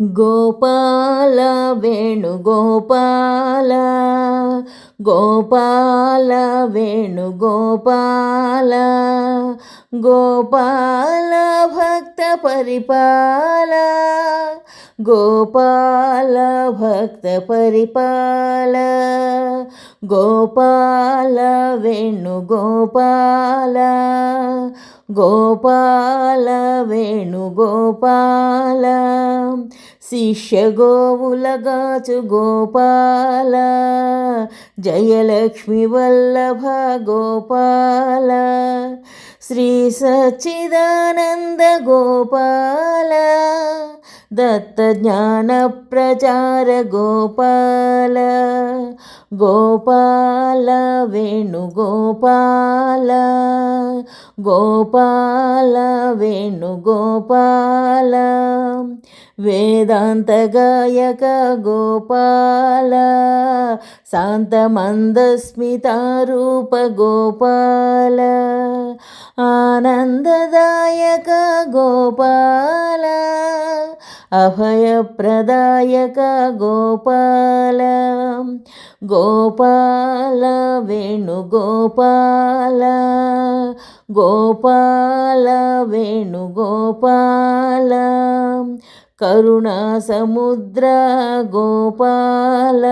గోపాల వేణుగోపాల గోపాల వేణుగోపాల గోపాల భక్త పరిపాల గోపాల భక్త పరిపాల గోపాల వేణు గోపాల గోపాల వేణు గోపాల శిష్య గోవులగాచు గోపాల జయలక్ష్మి వల్లభ గోపాల శ్రీ సచ్చిదానంద గోపాల దత్త జ్ఞాన ప్రచార గోపాల గోపాల వేణుగోపాల గోపాల వేణుగోపాల వేదాంత గాయక గోపాల శాంతమందస్మితారూప గోపాల ఆనందదాయక గోపాల అభయప్రదాయక గోపాల గోపాల వేణుగోపాల గోపాల వేణుగోపాల కరుణా సముద్ర గోపాల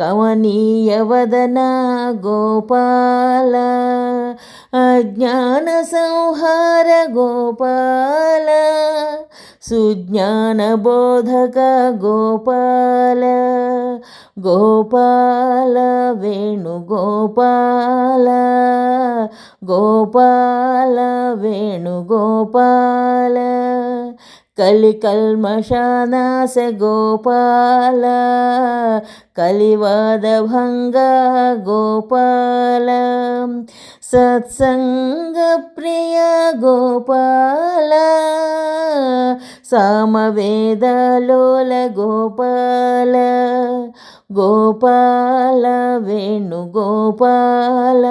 కమనీయవదన గోపాల అజ్ఞాన సంహార గోపాల సుజ్ఞానబోధక గోపాల గోపాల వేణుగోపాల గోపాల వేణుగోపాల కలికల్మషానాశ గోపాల కలివాదభంగ గోపాల సత్సంగప్రియ గోపాల సామవేదలోల గోపాల గోపాల వేణుగోపాల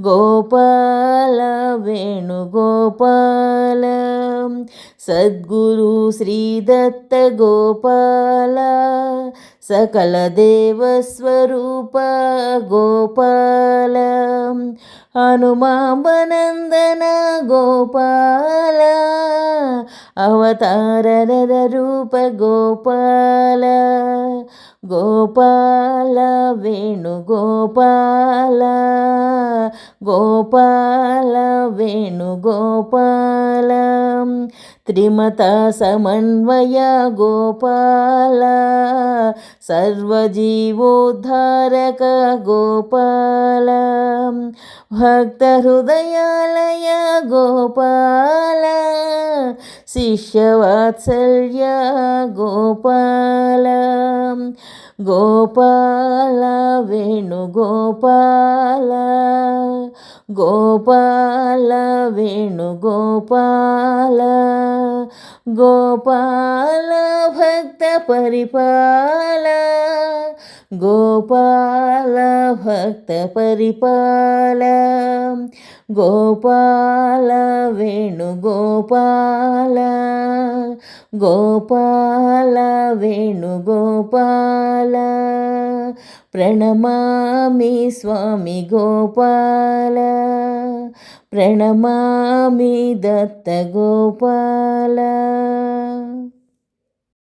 గోపాల వేణుగోపాల సద్గురు శ్రీదత్త గోపాల. సకల దేవస్వరూప గోపాల. హనుమాంబనందన గోపాల. అవతార రూప గోపాల. గోపాల వేణుగోపాల గోపాల. వేణుగోపాల త్రిమత సమన్వయ గోపాల సర్వజీవోద్ధారక గోపాల భక్త హృదయాలయ గోపాల శిష్యవాత్సల్య గోపాల గోపాల వేణుగోపాల. గోపాల వేణుగోపాల గోపాల భక్త పరిపాల గోపాల భక్త పరిపాల. గోపాల వేణుగోపాల గోపాల వేణుగోపాల ప్రణమామి స్వామి గోపాల ప్రణమామి దత్త గోపాల.